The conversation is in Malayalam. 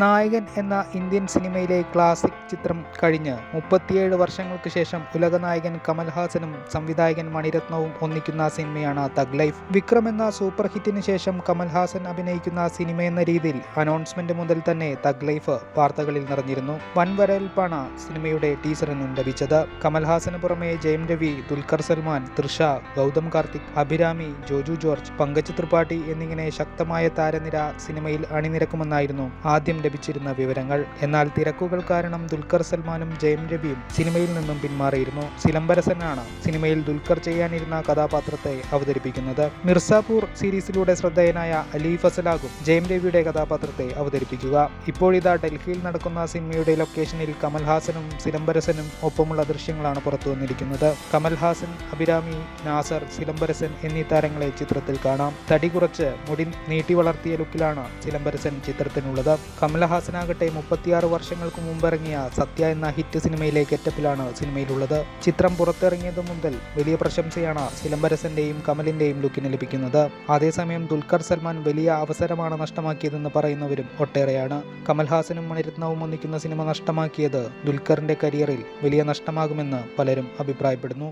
നായകൻ എന്ന ഇന്ത്യൻ സിനിമയിലെ ക്ലാസിക് ചിത്രം കഴിഞ്ഞ് മുപ്പത്തിയേഴ് വർഷങ്ങൾക്ക് ശേഷം ഉലകനായകൻ കമൽഹാസനും സംവിധായകൻ മണിരത്നവും ഒന്നിക്കുന്ന സിനിമയാണ് തഗ് ലൈഫ് വിക്രം എന്ന സൂപ്പർ ഹിറ്റിന് ശേഷം കമൽഹാസൻ അഭിനയിക്കുന്ന സിനിമ എന്ന രീതിയിൽ അനൗൺസ്മെന്റ് മുതൽ തന്നെ തഗ് ലൈഫ് വാർത്തകളിൽ നിറഞ്ഞിരുന്നു. വൻ വരവേൽപ്പാണ് സിനിമയുടെ ടീസറിനും ലഭിച്ചത്. കമൽഹാസന് പുറമെ ജയം രവി ദുൽഖർ സൽമാൻ തൃഷ ഗൗതം കാർത്തിക് അഭിരാമി ജോജു ജോർജ് പങ്കജ് ത്രിപാഠി എന്നിങ്ങനെ ശക്തമായ താരനിര സിനിമയിൽ അണിനിരക്കുമെന്നായിരുന്നു ആദ്യം ലഭിച്ചിരുന്ന വിവരങ്ങൾ. എന്നാൽ തിരക്കുകൾ കാരണം ദുൽഖർ സൽമാനും ജയം രവിയും സിനിമയിൽ നിന്നും പിന്മാറിയിരുന്നു. സിലംബരസനാണ് സിനിമയിൽ ദുൽഖർ ചെയ്യാനിരുന്ന കഥാപാത്രത്തെ അവതരിപ്പിക്കുന്നത്. മിർസാപൂർ സീരീസിലൂടെ ശ്രദ്ധേയനായ അലി ഫസലാകും ജയം രവിയുടെ കഥാപാത്രത്തെ അവതരിപ്പിക്കുക. ഇപ്പോഴിതാ ഡൽഹിയിൽ നടക്കുന്ന സിനിമയുടെ ലൊക്കേഷനിൽ കമൽഹാസനും സിലംബരസനും ഒപ്പമുള്ള ദൃശ്യങ്ങളാണ് പുറത്തു വന്നിരിക്കുന്നത്. കമൽഹാസൻ അഭിരാമി നാസർ സിലംബരസൻ എന്നീ താരങ്ങളെ ചിത്രത്തിൽ കാണാം. തടി കുറച്ച് മുടി നീട്ടി വളർത്തിയ ലുക്കിലാണ് സിലംബരസൻ ചിത്രത്തിനുള്ളത്. കമലഹാസനാകട്ടെ മുപ്പത്തിയാറ് വർഷങ്ങൾക്ക് മുമ്പിറങ്ങിയ സത്യ എന്ന ഹിറ്റ് സിനിമയിലെ ഗെറ്റപ്പിലാണ് സിനിമയിലുള്ളത്. ചിത്രം പുറത്തിറങ്ങിയതു മുതൽ വലിയ പ്രശംസയാണ് സിലംബരസന്റെയും കമലിന്റെയും ലുക്കിന് ലഭിക്കുന്നത്. അതേസമയം ദുൽഖർ സൽമാൻ വലിയ അവസരമാണ് നഷ്ടമാക്കിയതെന്ന് പറയുന്നവരും ഒട്ടേറെയാണ്. കമൽഹാസനും മണിരത്നവും ഒന്നിക്കുന്ന സിനിമ നഷ്ടമാക്കിയത് ദുൽഖറിന്റെ കരിയറിൽ വലിയ നഷ്ടമാകുമെന്ന് പലരും അഭിപ്രായപ്പെടുന്നു.